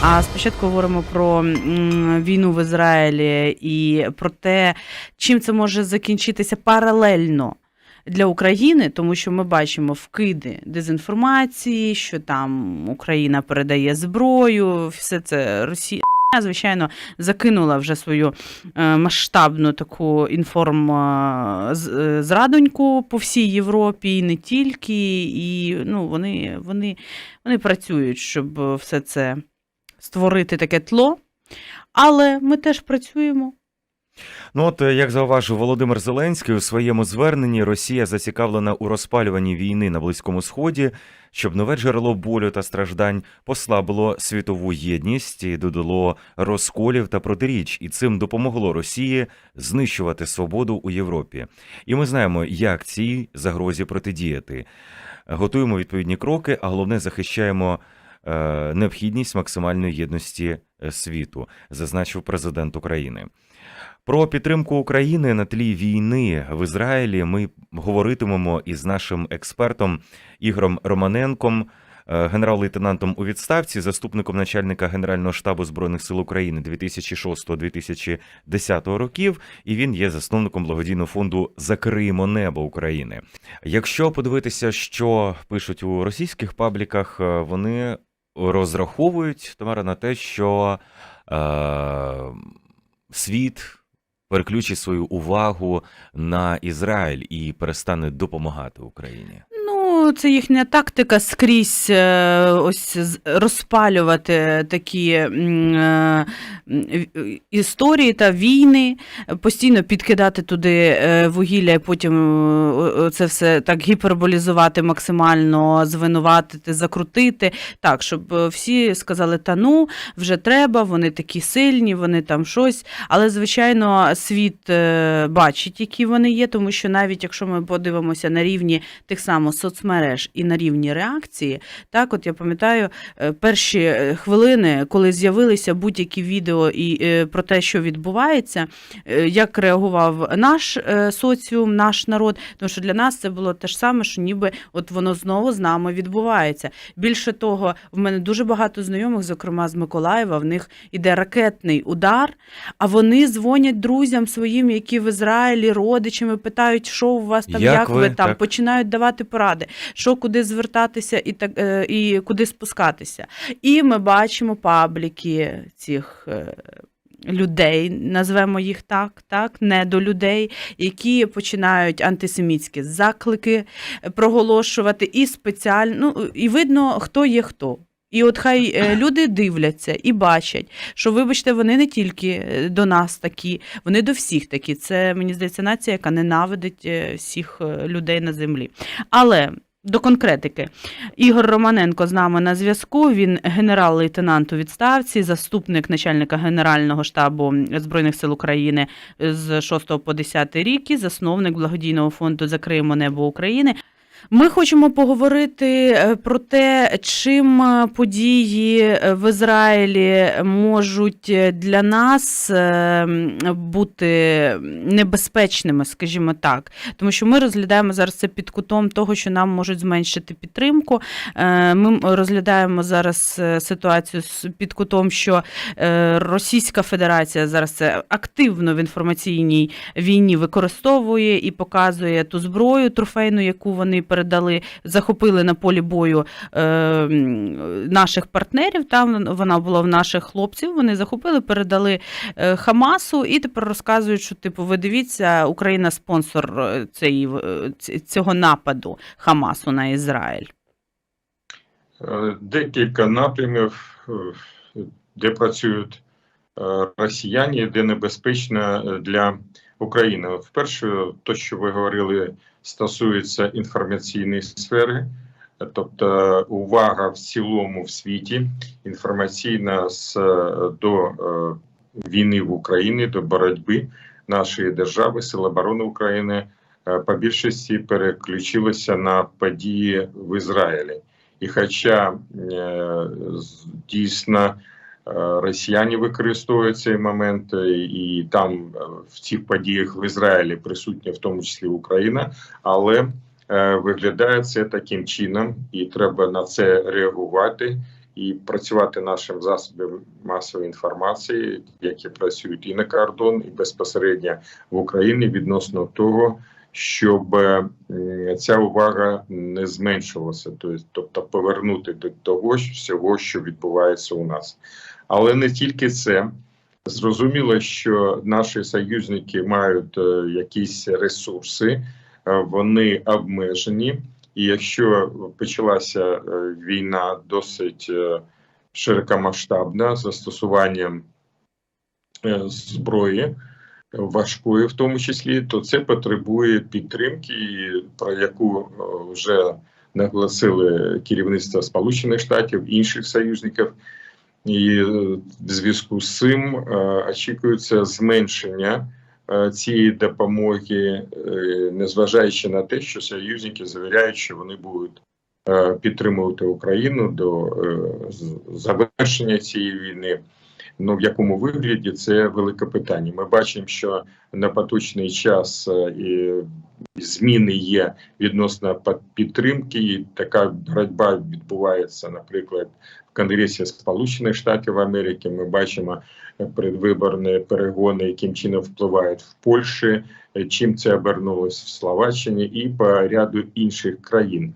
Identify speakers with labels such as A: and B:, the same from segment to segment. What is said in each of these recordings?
A: А спочатку говоримо про війну в Ізраїлі і про те, чим це може закінчитися паралельно. Для України, тому що ми бачимо вкиди дезінформації, що там Україна передає зброю, все це Росія. Звичайно, закинула вже свою е, масштабну таку інформ е, е, зрадоньку по всій Європі, і не тільки. І ну, вони, вони, вони працюють, щоб все це створити таке тло. Але ми теж працюємо.
B: Ну от е, як зауважив Володимир Зеленський у своєму зверненні, Росія зацікавлена у розпалюванні війни на Близькому Сході, щоб нове джерело болю та страждань послабило світову єдність і додало розколів та протиріч, і цим допомогло Росії знищувати свободу у Європі. І ми знаємо, як цій загрозі протидіяти. Готуємо відповідні кроки, а головне захищаємо необхідність максимальної єдності е, світу, зазначив президент України. Про підтримку України на тлі війни в Ізраїлі ми говоритимемо із нашим експертом Ігорем Романенком, е, генерал-лейтенантом у відставці, заступником начальника Генерального штабу збройних сил України 2006-2010 років. І він є засновником благодійного фонду Закриємо небо України. Якщо подивитися, що пишуть у російських пабліках, е, вони розраховують Тамара на те, що е, світ переключить свою увагу на Ізраїль і перестане допомагати Україні.
A: Ну, це їхня тактика скрізь е, ось розпалювати такі е, історії та війни, постійно підкидати туди е, вугілля і потім це все так гіперболізувати максимально, звинуватити, закрутити. Так, щоб всі сказали, та ну, вже треба, вони такі сильні, вони там щось. Але, звичайно, світ бачить, які вони є, тому що навіть якщо ми подивимося на рівні тих самих соцмереж і на рівні реакції, так, от я пам'ятаю е, перші е, хвилини, коли з'явилися будь-які відео і е, про те, що відбувається, як реагував наш соціум, наш народ, тому що для нас це було те ж саме, що ніби от воно знову з нами відбувається. Більше того, в мене дуже багато знайомих, зокрема з Миколаєва, в них іде ракетний удар, а вони дзвонять друзям своїм, які в Ізраїлі, родичами, питають, що у вас там,
B: Як
A: як,
B: ви?
A: ви, там,
B: Так.
A: починають давати поради, що куди звертатися і так е, і куди спускатися. І ми бачимо пабліки цих. е, Людей, назвемо їх так, так, не до людей, які починають антисемітські заклики е, проголошувати, і спеціально, ну і видно, хто є хто. І от хай люди дивляться і бачать, що, вибачте, вони не тільки до нас такі, вони до всіх такі. Це мені здається нація, яка ненавидить всіх людей на землі. Але до конкретики. Ігор Романенко з нами на зв'язку. Він генерал-лейтенант у відставці, заступник начальника Генерального штабу Збройних сил України з 6 по 10 рік і засновник благодійного фонду Закриємо небо України. Ми хочемо поговорити е, про те, чим е, події е, в Ізраїлі можуть для нас бути небезпечними, скажімо так. Тому що ми розглядаємо зараз це під кутом того, що нам можуть зменшити підтримку. Ми розглядаємо зараз ситуацію під кутом, що Російська Федерація зараз це активно в інформаційній війні використовує і показує ту зброю трофейну, яку вони передали, захопили на полі бою е, наших партнерів. Там вона була в наших хлопців. Вони захопили, передали е, Хамасу, і тепер розказують, що типу, ви дивіться, Україна спонсор е, цієї, е, цього нападу Хамасу на Ізраїль.
C: Декілька напрямів, де працюють росіяни, де небезпечно для України. Вперше, то, що ви говорили, стосується інформаційної сфери, тобто увага в цілому в світі інформаційна з, е, до е, війни в Україні, до боротьби нашої держави, Сил оборони України е, по більшості переключилася на події в Ізраїлі. І хоча дійсно росіяни використовують цей момент, е, і там е, в цих подіях в Ізраїлі присутня, в тому числі Україна, але е, виглядає це таким чином, і треба на це реагувати і працювати нашим засобам масової інформації, які працюють і на кордон, і безпосередньо в Україні відносно того, щоб ця увага не зменшилася, тобто- тобто повернути до того всього, що відбувається у нас. Але не тільки це. Зрозуміло, що наші союзники мають е, якісь ресурси, е, вони обмежені. І якщо почалася е, війна досить широкомасштабна застосуванням зброї, важкої в тому числі, то це потребує підтримки, про яку вже наголосили керівництво Сполучених Штатів, інших союзників. І е, в зв'язку з цим е, очікується зменшення е, цієї допомоги, незважаючи на те, що союзники завіряють, що вони будуть підтримувати Україну до завершення цієї війни. Ну в якому вигляді це велике питання. Ми бачимо, що на поточний час е, і зміни є відносно підтримки, і така боротьба відбувається, наприклад, в Конгресі Сполучених Штатів Америки. Ми бачимо передвиборні перегони, яким чином впливають в Польщі, е, чим це обернулось в Словаччині і по ряду інших країн.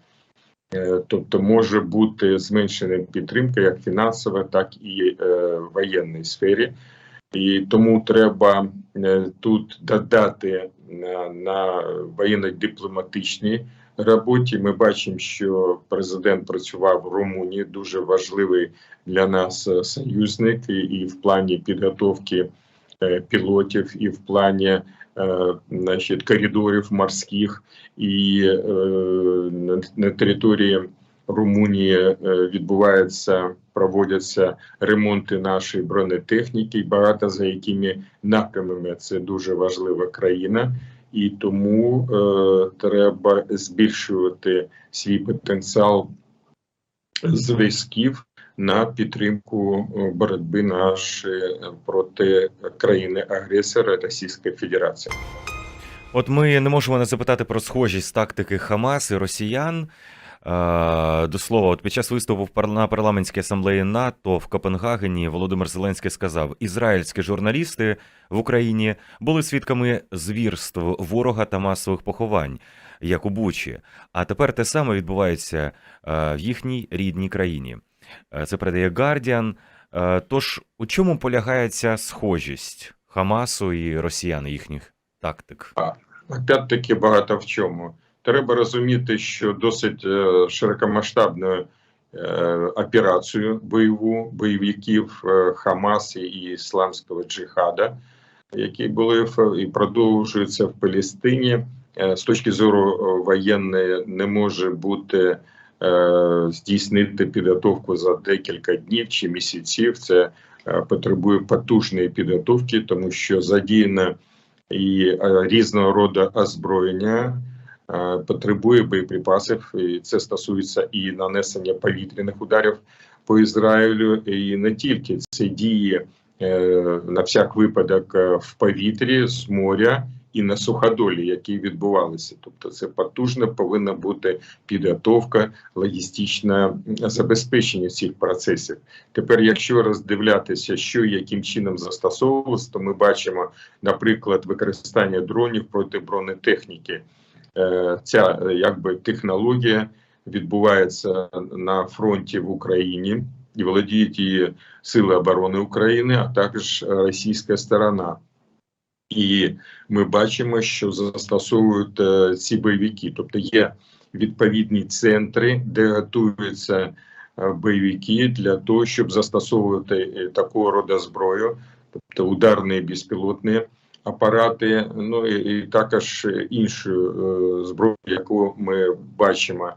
C: Е, Тобто може бути зменшена підтримка як фінансова, так і е, в воєнній сфері. І тому треба е, тут додати на, на воєнно-дипломатичній роботі. Ми бачимо, що президент працював в Румунії, дуже важливий для нас союзник, і, і в плані підготовки пілотів, і в плані е, значить, коридорів морських, і е, на, території Румунії е, відбувається, проводяться ремонти нашої бронетехніки, багато за якими напрямами. Це дуже важлива країна, і тому е, треба збільшувати свій потенціал зв'язків на підтримку е, боротьби нашої проти країни-агресора Російської Федерації.
B: От ми не можемо не запитати про схожість тактики Хамас і росіян. Е, До слова, от під час виступу на парламентській асамблеї НАТО в Копенгагені Володимир Зеленський сказав: ізраїльські журналісти в Україні були свідками звірств ворога та масових поховань, як у Бучі. А тепер те саме відбувається е, в їхній рідній країні. Е, Це передає Guardian. Е, Тож у чому полягає ця схожість Хамасу і росіян їхніх тактик?
C: Опять-таки багато в чому. Треба розуміти, що досить е, широкомасштабну е, операцію бойову бойовиків Хамас і Ісламського джихада, які були і продовжуються в Палестині. З точки зору воєнної не може бути здійснити підготовку за декілька днів чи місяців. Це е, потребує потужної підготовки, тому що задіяна і е, різного роду озброєння е, потребує боєприпасів, і це стосується і нанесення повітряних ударів по Ізраїлю, і не тільки це дії е, на всяк випадок е, в повітрі з моря. І на суходолі, які відбувалися, тобто це потужно повинна бути підготовка, логістичне забезпечення цих процесів. Тепер, якщо роздивлятися, що і яким чином застосовувалось, то ми бачимо, наприклад, використання дронів проти бронетехніки. Е, Ця е, якби технологія відбувається на фронті в Україні і володіють її сили оборони України, а також російська сторона. І ми бачимо, що застосовують е, ці бойовики, тобто є відповідні центри, де готуються е, бойовики для того, щоб застосовувати е, такого роду зброю, тобто ударні безпілотні апарати, ну і, і також іншу е, зброю, яку ми бачимо.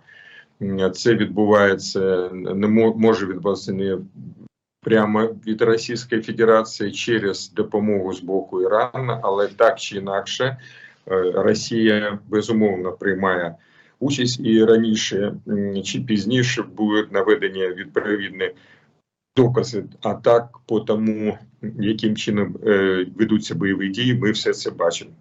C: Це відбувається не мо- може відбуватися не прямо від Російської Федерації через допомогу з боку Ірану, але так чи інакше, е, Росія безумовно приймає участь і раніше чи пізніше будуть наведені відповідні докази. А так, по тому, яким чином е, ведуться бойові дії, ми все це бачимо.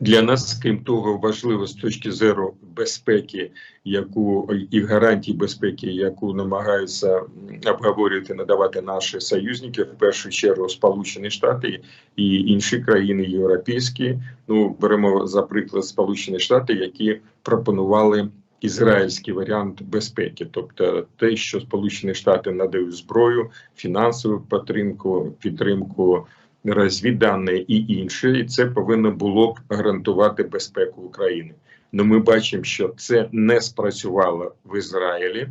C: Для нас, крім того, важливо з точки зору безпеки, яку і гарантій безпеки, яку намагаються обговорювати, надавати наші союзники, в першу чергу Сполучені Штати і інші країни європейські. Ну беремо за приклад Сполучені Штати, які пропонували ізраїльський варіант безпеки, тобто те, що Сполучені Штати надають зброю, фінансову підтримку, підтримку розвіддані і інше, і це повинно було б гарантувати безпеку України. Ну ми бачимо, що це не спрацювало в Ізраїлі,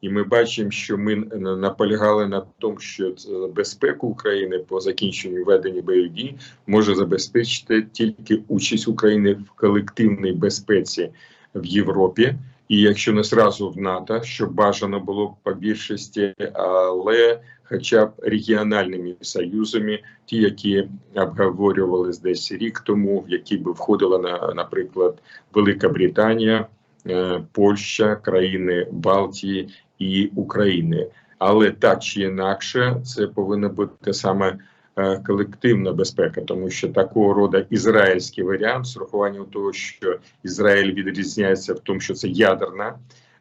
C: і ми бачимо, що ми наполягали на тому, що безпеку України по закінченню ведення бойових дій може забезпечити тільки участь України в колективній безпеці в Європі. І якщо не зразу в НАТО, що бажано було по більшості, але хоча б регіональними союзами, ті, які обговорювалися десь рік тому, в які би входила на, наприклад, Велика Британія, е, Польща, країни Балтії і України. Але так чи інакше, це повинна бути саме е, колективна безпека, тому що такого роду ізраїльський варіант з урахуванням того, що Ізраїль відрізняється в тому, що це ядерна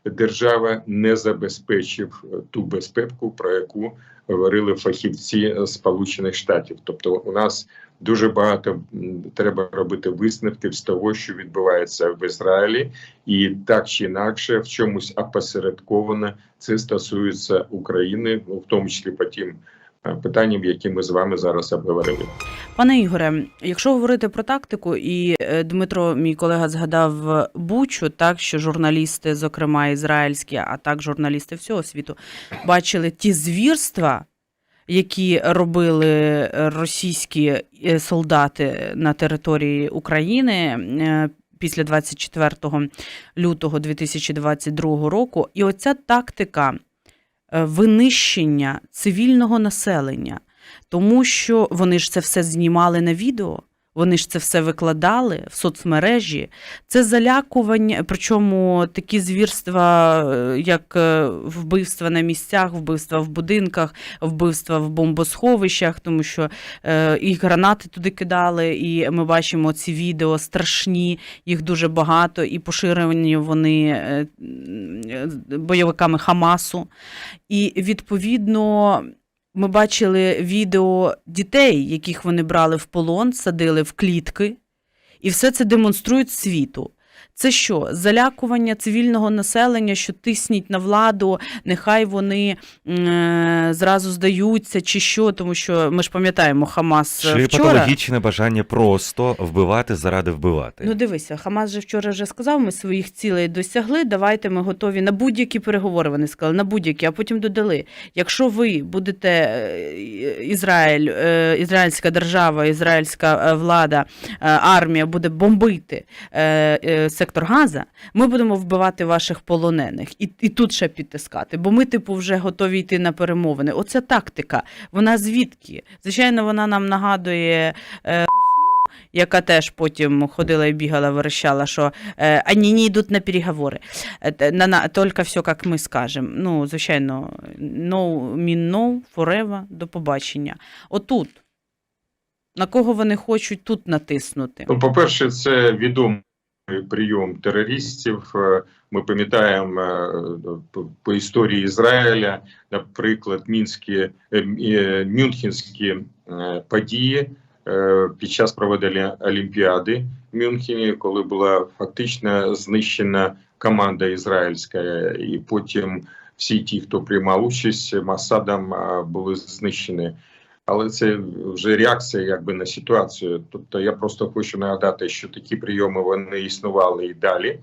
C: держава, не забезпечив е, ту безпеку, про яку говорили фахівці е, Сполучених Штатів. Тобто, у нас дуже багато треба робити висновків з того, що відбувається в Ізраїлі, і так чи інакше, в чомусь опосередковано це стосується України, ну в тому числі по тим е, питанням, які ми з вами зараз обговорили.
A: Пане Ігоре, якщо говорити про тактику, і е, Дмитро, мій колега, згадав Бучу, так що журналісти, зокрема ізраїльські, а так журналісти всього світу, бачили ті звірства, які робили російські е, солдати на території України. е, Після 24 лютого 2022 року, і оця тактика е, винищення цивільного населення, тому що вони ж це все знімали на відео, вони ж це все викладали в соцмережі. Це залякування, причому такі звірства, е, як е, вбивства на місцях, вбивства в будинках, вбивства в бомбосховищах, тому що е, і гранати туди кидали, і ми бачимо ці відео страшні, їх дуже багато, і поширені вони бойовиками Хамасу. І відповідно. Ми бачили відео дітей, яких вони брали в полон, садили в клітки, і все це демонструють світу. Це що? Залякування цивільного населення, що тисніть на владу, нехай вони е, зразу здаються, чи що, тому що ми ж пам'ятаємо Хамас
B: Чи
A: вчора.
B: патологічне бажання просто вбивати заради вбивати?
A: Ну, дивися, Хамас же вчора вже сказав, ми своїх цілей досягли. Давайте ми готові на будь-які переговори. Вони сказали на будь-які, а потім додали: якщо ви будете е, Ізраїль, е, ізраїльська держава, ізраїльська е, влада, е, армія буде бомбити е, е, сектор Газа, ми будемо вбивати ваших полонених і, і тут ще підтискати. Бо ми, типу, вже готові йти на перемовини. Оця тактика. Вона звідки? Звичайно, вона нам нагадує. Е, яка теж потім ходила і бігала, верещала, що е, вони не йдуть на переговори. Е, на, на, тільки все, як ми скажемо. Ну, звичайно, no mean no, forever, до побачення. Отут. На кого вони хочуть тут натиснути?
C: Ну, по-перше, це відомий прийом терористів. Е, Ми пам'ятаємо е, по- історії Ізраїля, наприклад, мінські е, мюнхенські події під час проведення Олімпіади в Мюнхені, коли була фактично знищена команда ізраїльська, і потім всі ті, хто приймав участь Масадом, е, були знищені але це вже реакція якби на ситуацію. Тобто я просто хочу нагадати, що такі прийоми вони існували і далі,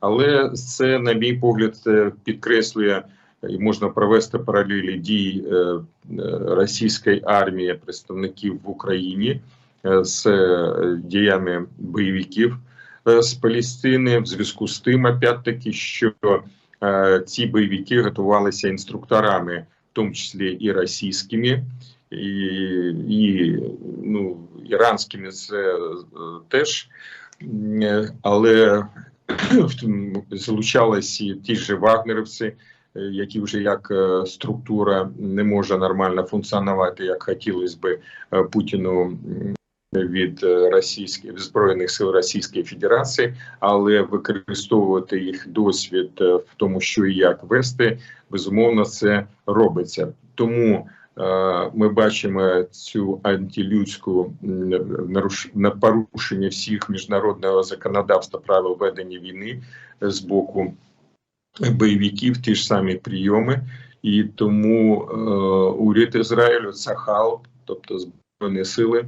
C: але це, на мій погляд, е, підкреслює і можна провести паралелі дій е, е, російської армії представників в Україні з діями бойовиків з Палестини в зв'язку з тим, опять-таки, що е, ці бойовики готувалися інструкторами, в тому числі і російськими і, і ну, іранськими це е, теж, Е, але в тому залучалися і ті ж вагнерівці, е, які вже як е, структура не може нормально функціонувати, як хотілося би е, Путіну від е, російських збройних сил Російської Федерації, але використовувати їх досвід е, в тому, що і як вести, безумовно, це робиться. Тому е, ми бачимо цю антилюдську на порушення всіх міжнародного законодавства правил ведення війни е, з боку бойовиків, ті ж самі прийоми. І тому е, уряд Ізраїлю, Сахал, тобто Збройні сили е,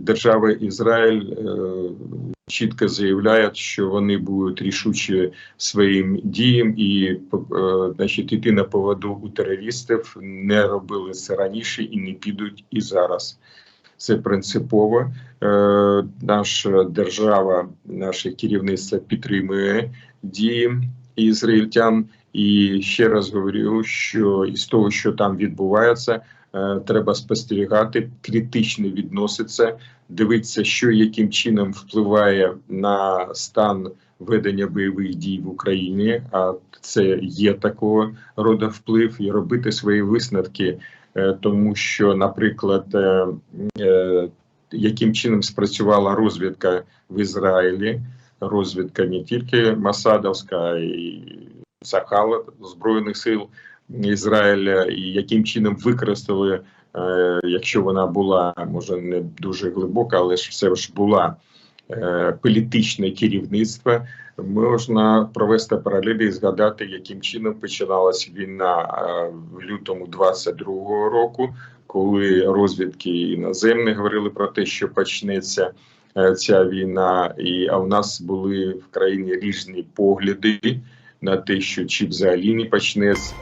C: держави Ізраїль, е, чітко заявляють, що вони будуть рішучі своїм діям і е, значить, йти на поводу у терористів, не робили це раніше і не підуть і зараз. Це принципово. Е, наша держава, наше керівництво підтримує дії ізраїльтян. І ще раз говорю, що із того, що там відбувається, е, треба спостерігати, критично відноситься, дивитися, що яким чином впливає на стан ведення бойових дій в Україні. А це є такого роду вплив, і робити свої висновки, е, тому що, наприклад, е, е, яким чином спрацювала розвідка в Ізраїлі, розвідка не тільки Масадовська, й Сахала Збройних сил Ізраїля, і яким чином використали, е, якщо вона була, може не дуже глибока, але ж все ж була е, політичне керівництво. Можна провести паралелі і згадати, яким чином починалась війна е, в лютому 22-го року, коли розвідки іноземні говорили про те, що почнеться е, ця війна, і а в нас були в країні різні погляди на те, що чи взагалі не почнеться.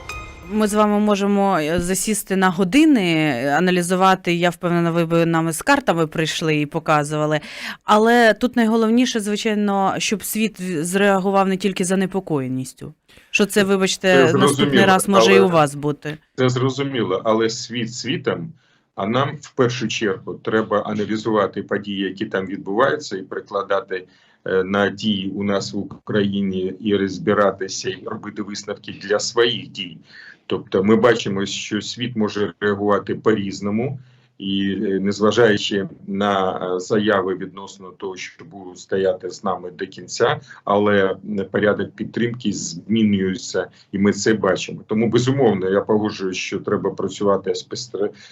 A: Ми з вами можемо е, засісти на години, аналізувати. Я впевнена, ви б нам з картами прийшли і показували. Але тут найголовніше, звичайно, щоб світ зреагував не тільки за непокоєністю. Що це, вибачте,
C: Це
A: наступний раз може і у вас бути.
C: Це зрозуміло, але світ світом. А нам в першу чергу треба аналізувати події, які там відбуваються, і прикладати е, на дії у нас в Україні і розбиратися і робити висновки для своїх дій. Тобто, ми бачимо, що світ може реагувати по-різному, і е, незважаючи на е, заяви відносно того, що будуть стояти з нами до кінця, але порядок підтримки змінюється і ми це бачимо. Тому безумовно я погоджуюсь, що треба працювати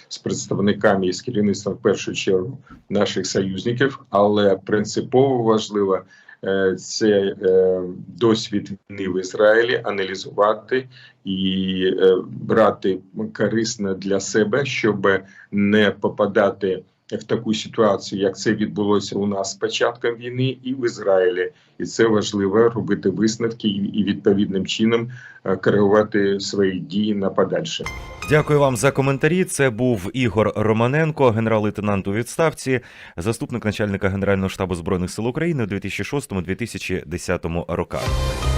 C: з представниками і з керівництвом в першу чергу наших союзників, але принципово важливо це е, досвід війни в Ізраїлі аналізувати і е, брати корисно для себе, щоб не попадати. В таку ситуацію, як це відбулося у нас з початком війни, і в Ізраїлі, і це важливо робити висновки і відповідним чином е, коригувати свої дії на подальше.
B: Дякую вам за коментарі. Це був Ігор Романенко, генерал-лейтенант у відставці, заступник начальника Генерального штабу збройних сил України у 2006-2010 роках.